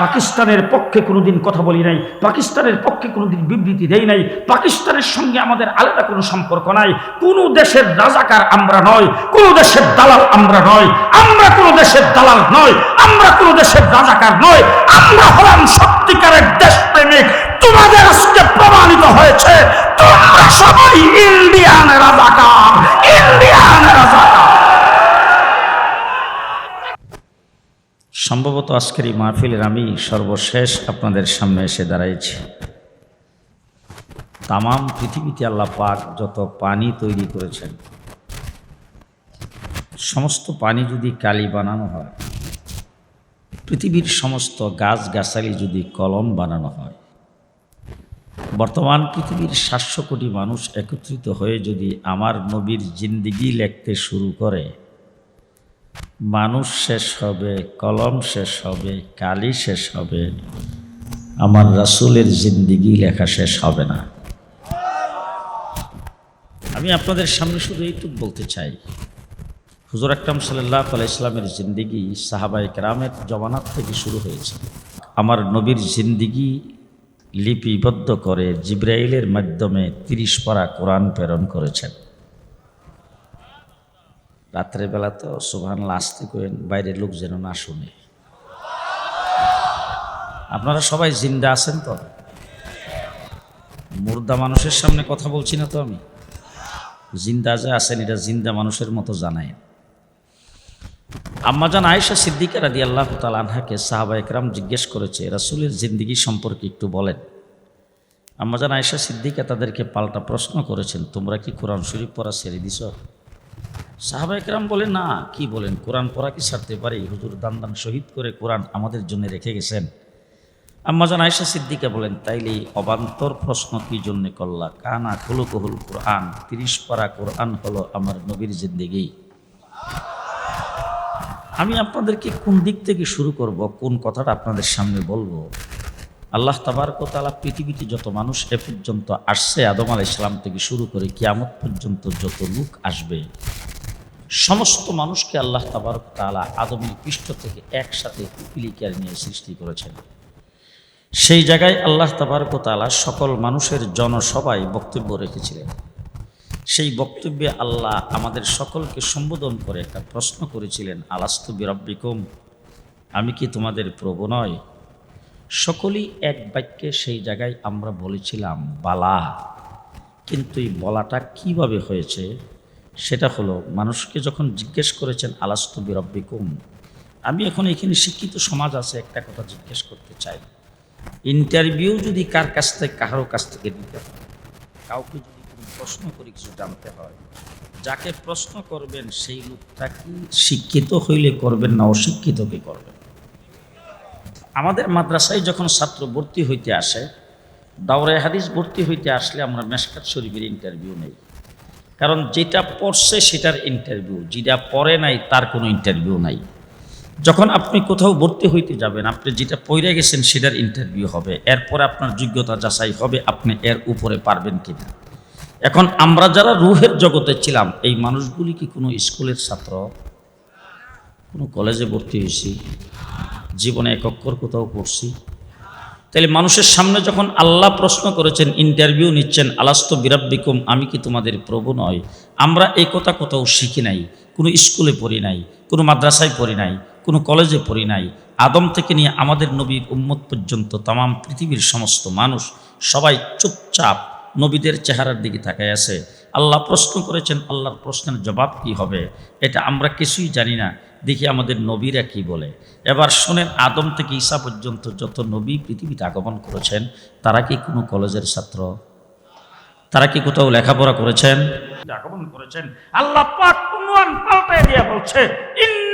পাকিস্তানের পক্ষে কোনোদিন কথা বলি নাই, পাকিস্তানের পক্ষে কোনোদিন বিবৃতি দেই নাই, পাকিস্তানের সঙ্গে আমাদের আলাদা কোনো সম্পর্ক নাই, কোনো দেশের রাজাকার আমরা নয় কোনো দেশের দালাল আমরা নয় আমরা কোনো দেশের দালাল নয় আমরা কোনো দেশের রাজাকার নয় আমরা হলাম সত্যিকারের দেশপ্রেমিক, তোমাদের আজকে প্রমাণিত হয়েছে, তোমরা সবাই ইন্ডিয়ান রাজাকার। সম্ভবত আজকের এই মাহফিলের আমি সর্বশেষ আপনাদের সামনে এসে দাঁড়াইছি। তামাম পৃথিবীতে আল্লাহ পাক যত পানি তৈরি করেছেন, সমস্ত পানি যদি কালি বানানো হয়, পৃথিবীর সমস্ত গাছ গাছালি যদি কলম বানানো হয়, বর্তমান পৃথিবীর সাতশো কোটি মানুষ একত্রিত হয়ে যদি আমার নবীর জিন্দিগি লিখতে শুরু করে মানুষ শেষ হবে, কলম শেষ হবে, কালি শেষ হবে। আমার রাসূলের জিন্দিগি লেখা শেষ হবে না। আমি আপনাদের সামনে শুধু এইটুকু বলতে চাই। হুজুর আকরাম সাল্লাহ আলাই ইসলামের জিন্দিগি সাহাবাই কেরামের জমানাত থেকে শুরু হয়েছে। আমার নবীর জিন্দিগি লিপিবদ্ধ করে জিব্রাইলের মাধ্যমে তিরিশ পারা কোরআন প্রেরণ করেছেন। রাত্রের বেলা তো সুভান আসতে করেন বাইরের লোক যেন না শুনে। আপনারা সবাই জিন্দা আছেন তো? মুর্দা মানুষের সামনে কথা বলছি না তো আমি? জিন্দা যে আছেন, এটা জিন্দা মানুষের মতো জানায়। আম্মাজান আয়েশা সিদ্দিকা রাদি আল্লাহ তাল আনহাকে সাহাবা একরাম জিজ্ঞেস করেছে, রাসুলের জিন্দিগি সম্পর্কে একটু বলেন। আম্মাজান আয়েশা সিদ্দিকা তাদেরকে পাল্টা প্রশ্ন করেছেন, তোমরা কি কোরআন শরীফ পড়া ছেড়ে দিছ? সাহাবা একরাম বলে, না, কি বলেন? কোরআন পড়া কি ছাড়তে পারে? হুজুর দান দান শহীদ করে কোরআন আমাদের জন্য রেখে গেছেন। আম্মাজান আয়েশা সিদ্দিকা বলেন, তাইলে অবান্তর প্রশ্ন কি জন্য করলা? কানা কহুল কোরআন, তিরিশ পারা কোরআন হলো আমার নবীর জিন্দিগি। আমি আপনাদেরকে কোন দিক থেকে শুরু করব, কোন কথাটা আপনাদের সামনে বলব? আল্লাহ তাবারকতালা পৃথিবীতে যত মানুষ এ পর্যন্ত আসছে, আদম আল ইসলাম থেকে শুরু করে কিয়ামত পর্যন্ত যত লোক আসবে সমস্ত মানুষকে আল্লাহ তাবারক তালা আদমের পৃষ্ঠ থেকে একসাথে পিলিকার নিয়ে সৃষ্টি করেছেন। সেই জায়গায় আল্লাহ তাবারক তালা সকল মানুষের জনসভায় বক্তব্য রেখেছিলেন। সেই বক্তব্যে আল্লাহ আমাদের সকলকে সম্বোধন করে একটা প্রশ্ন করেছিলেন, আলাস্তু বিরব্বিকুম? আমি কি তোমাদের প্রভু নয় সকলেই এক বাক্যে সেই জায়গায় আমরা বলেছিলাম, বালা। কিন্তু এই বলাটা কীভাবে হয়েছে? সেটা হলো, মানুষকে যখন জিজ্ঞেস করেছেন, আলাস্তু বিরব্বিকুম? আমি এখন এখানে শিক্ষিত সমাজ আছে, একটা কথা জিজ্ঞেস করতে চাই। ইন্টারভিউ যদি কার কাছ থেকে কারোর কাছ থেকে দিতে হয়, কাউকে যদি কোনো প্রশ্ন করে কিছু জানতে হয়, যাকে প্রশ্ন করবেন, সেই লোকটা কি শিক্ষিত হইলে করবেন না অশিক্ষিতকে করবেন? আমাদের মাদ্রাসায় যখন ছাত্র ভর্তি হইতে আসে দাওরে হাদিস ভর্তি হইতে আসলে আমরা মেশকাত শরীফের ইন্টারভিউ নেই। কারণ যেটা পড়ছে সেটার ইন্টারভিউ যেটা পড়ে নাই তার কোনো ইন্টারভিউ নাই। যখন আপনি কোথাও ভর্তি হইতে যাবেন, আপনি যেটা পড়ে গেছেন সেটার ইন্টারভিউ হবে, এরপরে আপনার যোগ্যতা যাচাই হবে, আপনি এর উপরে পারবেন কিনা। এখন আমরা যারা রুহের জগতে ছিলাম, এই মানুষগুলি কি কোনো স্কুলের ছাত্র? কোনো কলেজে ভর্তি হয়েছি? জীবনে এক অক্ষর কোথাও পড়ছি? তাহলে মানুষের সামনে যখন আল্লাহ প্রশ্ন করেছেন, ইন্টারভিউ নিচ্ছেন, আলাস্ত বিরাব্বিকুম, আমি কি তোমাদের প্রভু নয় আমরা এই কথা কোথাও শিখি নাই, কোনো স্কুলে পড়ি নাই, কোনো মাদ্রাসায় পড়ি নাই, কোনো কলেজে পড়ি নাই। আদম থেকে নিয়ে আমাদের নবীর উম্মত পর্যন্ত তামাম পৃথিবীর সমস্ত মানুষ সবাই চুপচাপ নবীদের চেহারার দিকে তাকায় আছে। আল্লাহ প্রশ্ন করেছেন, আল্লাহর প্রশ্নের জবাব কি হবে? এটা আমরা কিছুই জানি না। দেখি আমাদের নবীরা কি বলে। এবার শোনেন, আদম থেকে ঈসা পর্যন্ত যত নবী পৃথিবীতে আগমন করেছেন, তারা কি কোনো কলেজের ছাত্র? তারা কি কোথাও লেখাপড়া করেছেন? আগমন করেছেন। আল্লাহ পাক পাল্টাই দিয়ে বলছে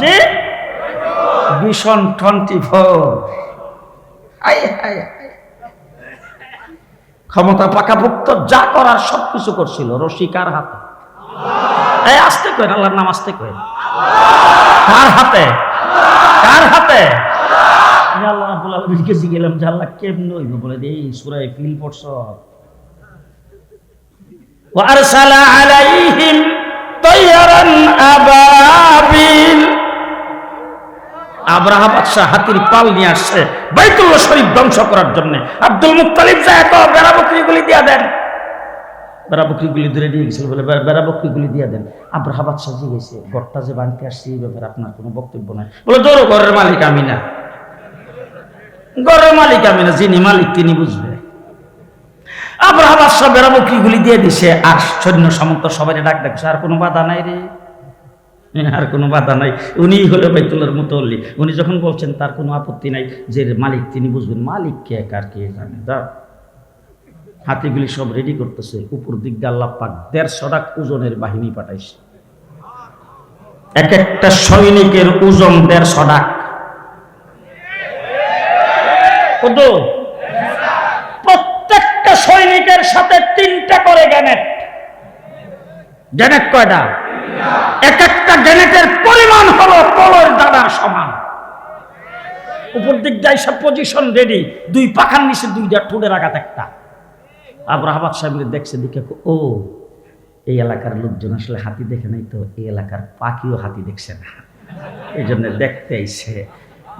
জি ভীষণ টোয়েন্টি ফোর ক্ষমতা পাকাভুক্ত যা করার সব কিছু করছিল রশিকার হাতে এই আসতে করেন আল্লাহর নাম আসতে করেন কার হাতে কার হাতে আমি আল্লাহ রাব্বুল আলামিন কাছে গেলাম যে আল্লাহ কেমনে হইব বলে দে এই সূরায় ফিল পড়ছ وأرسل عليهم তৈয়ারান আবাবিল। হাতির পাল নিয়ে আসছে শরীফ ধ্বংস করার জন্য। আব্দুল মুক্তালিব যা এত বেড়া বকরিগুলি দিয়া দেন। বেড়া বকরিগুলি ধরে নিয়ে গেছিল বলে বেড়া বকরিগুলি দিয়া দেন। আব্রাহা বাদশাহ জিজ্ঞেসে, ঘরটা যে বাঁধতে আসছে এই ব্যাপারে আপনার কোনো বক্তব্য নাই? বলে ধরো ঘরের মালিক আমি না। ঘরের মালিক আমি না, যিনি মালিক তিনি বুঝবে। আব্রাহা বাদশাহ বেড়া বকরিগুলি দিয়ে দিছে? আর সৈন্য সামন্ত সবাই ডাক ডাকছে, আর কোনো বাধা নাই রে। আর কোনো বাধা নাই। উনি হলো বাইতুল্লার মুতল্লি। উনি যখন বলছেন, তার কোনো আপত্তি নাই যে মালিক, তিনি বুঝবেন মালিক কে, কার কে জানে? দাও। হাতিগুলি সব রেডি করতেছে। উপর দিক দিয়ে আল্লাহ পাক দেড়শো টাক ওজনের বাহিনী পাঠাইছে। এক একটা সৈনিকের ওজন দেড়শো টাক কত? প্রত্যেকটা সৈনিকের সাথে তিনটা করে গ্যানেট। গ্যানেট কয়টা? এক একটা গ্যানেটের পরিমাণ হলো কলর দাদার সমান। উপর দিক যায় সব পজিশন রেডি দুই পাখার নিচে দুইটা, ঠোঁটের আঘাত একটা। আব্রাহাবাদ সাহেবের দেখছে, দেখে ও, এই এলাকার লোকজন আসলে হাতি দেখে নাই তো? এই এলাকার পাখিও হাতি দেখছে না। এই জন্য দেখতে আইছে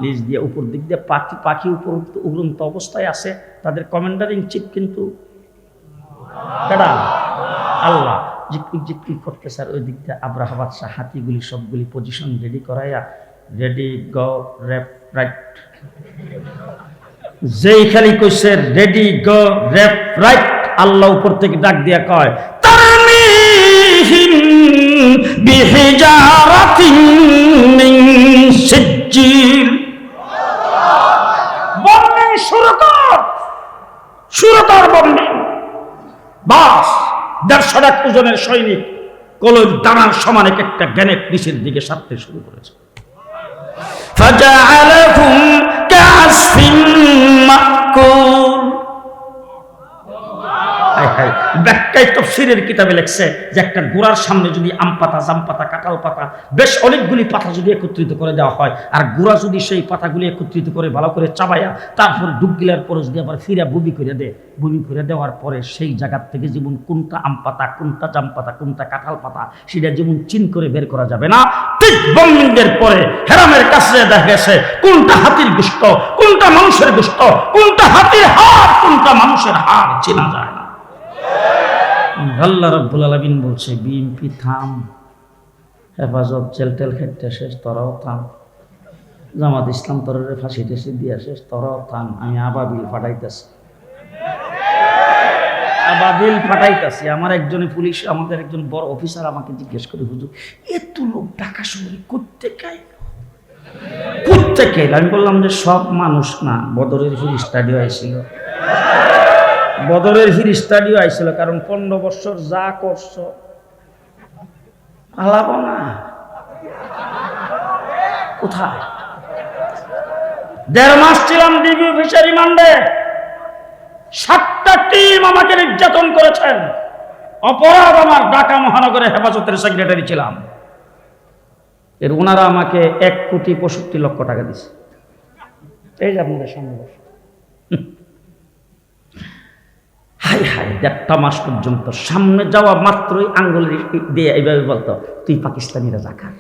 নিজ দিয়ে উপর দিক দিয়ে পাখি পাখি উপর উড়ন্ত অবস্থায় আছে, তাদের কমান্ডার ইন চিফ কিন্তু আল্লাহ। জিকপিক জিকপিক করতে স্যার? ওই দিক দিয়ে আব্রাহাবাদ শাহ হাতিগুলি সবগুলি পজিশন রেডি করাইয়া রেডি গ র্যাপ রাইট যেই খালি কইছে রেডি গো র্যাপ রাইট আল্লাহ উপর থেকে ডাক দিয়া কয়, তারমিহিম বিহিজারাতিন মিন সিজ্জিল বন্যে শুরু কর শুরু কর বন্যে বাস দেড়শো লাখ ওজনের সৈনিক কলর দানার সমান এক একটা গ্যানেট নিচের দিকে সারতে শুরু করেছে فجعلهم كعصف مأكول হায়। ব্যাখ্যায় তফসিরের কিতাবে লেখছে যে একটা সামনে যদি আম পাতা, জাম পাতা, কাঁঠাল পাতা, বেশ অনেকগুলি পাতা যদি একত্রিত করে দেওয়া হয়, আর যদি সেই পাতাগুলি একত্রিত করে ভালো করে তারপর ডুবগিলার আবার বুবি করে দেয় বুবি করে দেওয়ার পরে সেই জায়গার থেকে যেমন কোনটা আম পাতা, কোনটা জাম পাতা, কোনটা কাঁঠাল পাতা, সেটা যেমন চিন করে বের করা যাবে না, ঠিক বম্বিংয়ের পরে হেরামের কাছে দেখা গেছে, কোনটা হাতির গুস্ত কোনটা মানুষের গুস্ত কোনটা হাতির হাড় কোনটা মানুষের হাড় চেনা যায়। আল্লাহ রব্বুল আলমিন বলছে বিএমপি থাম, হেফাজত জেল টেল খেটতে শেষ, তরাও থাম। জামাত ইসলাম তরের ফাঁসি টেসি দিয়া শেষ, তরাও থাম। আমি আবাবিল ফাটাইতেছি। আবাবিল ফাটাইতেছি। আমার একজনে পুলিশ, আমাদের একজন বড় অফিসার আমাকে জিজ্ঞেস করে, হুজুর, এত লোক ঢাকা শহরে করতে কাই করতে কে আমি বললাম যে, সব মানুষ না, বদরের ফির স্টাডিও আইছিল। বদরের ফির স্টাডিও আইছিল, কারণ পনেরো বছর যা করছ, আলাপ না। কোথায়? দেড় মাস ছিলাম ডিবি অফিসার রিমান্ডে। সাতটা টিম আমাকে নির্যাতন করেছেন। অপরাধ আমার ঢাকা মহানগরের হেফাজতের সেক্রেটারি ছিলাম। এর ওনারা আমাকে এক কোটি পঁয়ষট্টি লক্ষ টাকা দিছে। এই যে আপনাদের সামনে হাই হাই দেড়টা মাস পর্যন্ত সামনে যাওয়া মাত্রই আঙ্গুল দিয়ে এইভাবে বলতো, তুই পাকিস্তানিরা জাকার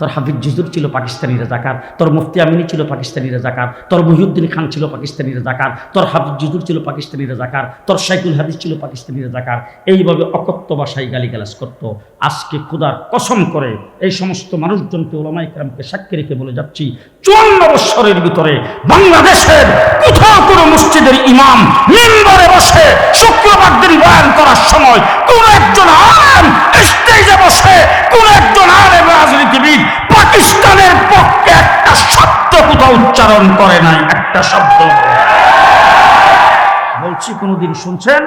তোর হাফিজ জুজুর ছিল পাকিস্তানিরা জাকার তোর মুফতি আমিনী ছিল পাকিস্তানিরা জাকার তোর মহিউদ্দিন খান ছিল পাকিস্তানিরা জাকার তোর হাফিজ জুজুর ছিল পাকিস্তানিরা জাকার তোর সাইকুল হাদিস ছিল পাকিস্তানিরা জাকার এইভাবে অকত্য ভাষায় গালিগালাজ করত। আজকে খুদার কসম করে এই সমস্ত মানুষজনকে ওলামাই কেরামকে সাক্ষী রেখে বলে যাচ্ছি, চুয়ান্ন বৎসরের ভিতরে বাংলাদেশের কোথাও কোনো মসজিদের ইমাম মেম্বারে বসে শুক্রবার দিন বয়ান করার সময় কোন একজন আলেম স্টেজে বসে, কোন একজন আলেম রাজনীতিবিদ পাকিস্তানের পক্ষে একটা শব্দ কোথাও উচ্চারণ করে নাই, একটা শব্দ। বলছি, কোনোদিন শুনছেন?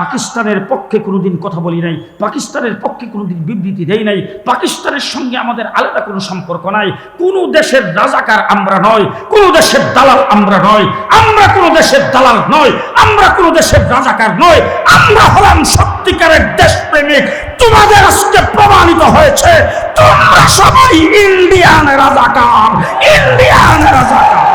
পাকিস্তানের পক্ষে কোনোদিন কথা বলি নাই, পাকিস্তানের পক্ষে কোনোদিন বিবৃতি দেই নাই, পাকিস্তানের সঙ্গে আমাদের আলাদা কোনো সম্পর্ক নাই, কোনো দেশের রাজাকার আমরা নয় কোনো দেশের দালাল আমরা নয় আমরা কোনো দেশের দালাল নয় আমরা কোনো দেশের রাজাকার নয় আমরা হলাম সত্যিকারের দেশপ্রেমিক। তোমাদের আজকে প্রমাণিত হয়েছে আমরা সবাই ইন্ডিয়ান রাজাকার ইন্ডিয়ান রাজাকার।